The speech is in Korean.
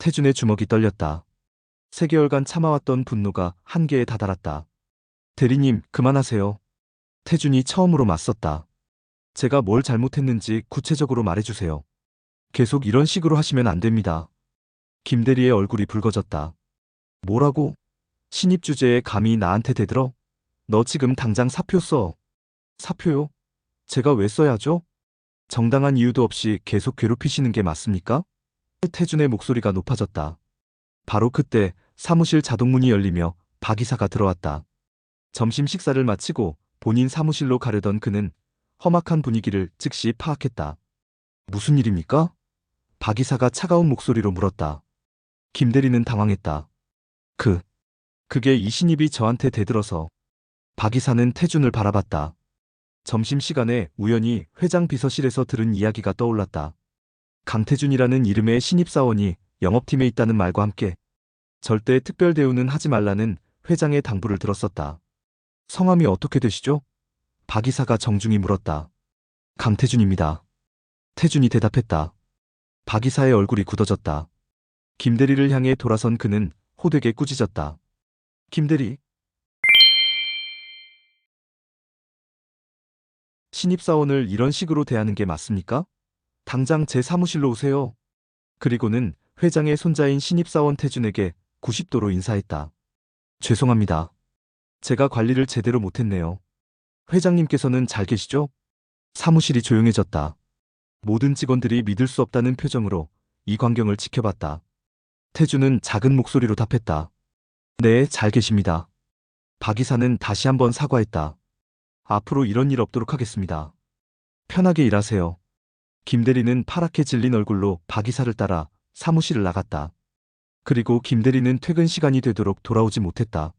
태준의 주먹이 떨렸다. 세 개월간 참아왔던 분노가 한계에 다다랐다. 대리님, 그만하세요. 태준이 처음으로 맞섰다. 제가 뭘 잘못했는지 구체적으로 말해주세요. 계속 이런 식으로 하시면 안 됩니다. 김대리의 얼굴이 붉어졌다. 뭐라고? 신입 주제에 감히 나한테 대들어? 너 지금 당장 사표 써. 사표요? 제가 왜 써야죠? 정당한 이유도 없이 계속 괴롭히시는 게 맞습니까? 태준의 목소리가 높아졌다. 바로 그때 사무실 자동문이 열리며 박 이사가 들어왔다. 점심 식사를 마치고 본인 사무실로 가려던 그는 험악한 분위기를 즉시 파악했다. 무슨 일입니까? 박 이사가 차가운 목소리로 물었다. 김 대리는 당황했다. 그, 그게 이 신입이 저한테 대들어서 박 이사는 태준을 바라봤다. 점심시간에 우연히 회장 비서실에서 들은 이야기가 떠올랐다. 강태준이라는 이름의 신입사원이 영업팀에 있다는 말과 함께 절대 특별 대우는 하지 말라는 회장의 당부를 들었었다. 성함이 어떻게 되시죠? 박 이사가 정중히 물었다. 강태준입니다. 태준이 대답했다. 박 이사의 얼굴이 굳어졌다. 김대리를 향해 돌아선 그는 호되게 꾸짖었다. 김대리. 신입사원을 이런 식으로 대하는 게 맞습니까? 당장 제 사무실로 오세요. 그리고는 회장의 손자인 신입사원 태준에게 90도로 인사했다. 죄송합니다. 제가 관리를 제대로 못했네요. 회장님께서는 잘 계시죠? 사무실이 조용해졌다. 모든 직원들이 믿을 수 없다는 표정으로 이 광경을 지켜봤다. 태준은 작은 목소리로 답했다. 네, 잘 계십니다. 박 이사는 다시 한번 사과했다. 앞으로 이런 일 없도록 하겠습니다. 편하게 일하세요. 김 대리는 파랗게 질린 얼굴로 박 이사를 따라 사무실을 나갔다. 그리고 김 대리는 퇴근 시간이 되도록 돌아오지 못했다.